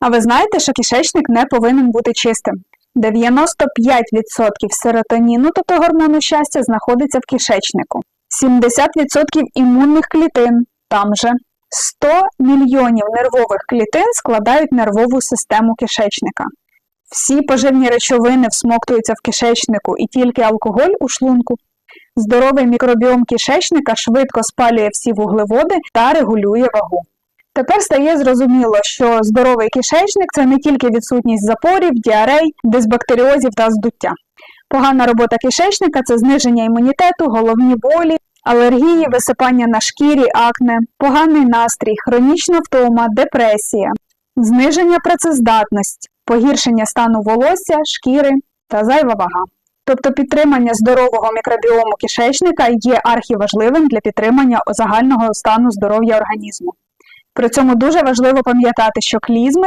А ви знаєте, що кишечник не повинен бути чистим? 95% серотоніну, тобто гормону щастя, знаходиться в кишечнику. 70% імунних клітин там же. 100 мільйонів нервових клітин складають нервову систему кишечника. Всі поживні речовини всмоктуються в кишечнику і тільки алкоголь у шлунку. Здоровий мікробіом кишечника швидко спалює всі вуглеводи та регулює вагу. Тепер стає зрозуміло, що здоровий кишечник це не тільки відсутність запорів, діарей, дисбактеріозів та здуття. Погана робота кишечника це зниження імунітету, головні болі, алергії, висипання на шкірі, акне, поганий настрій, хронічна втома, депресія, зниження працездатності, погіршення стану волосся, шкіри та зайва вага. Тобто підтримання здорового мікробіому кишечника є архіважливим для підтримання загального стану здоров'я організму. При цьому дуже важливо пам'ятати, що клізми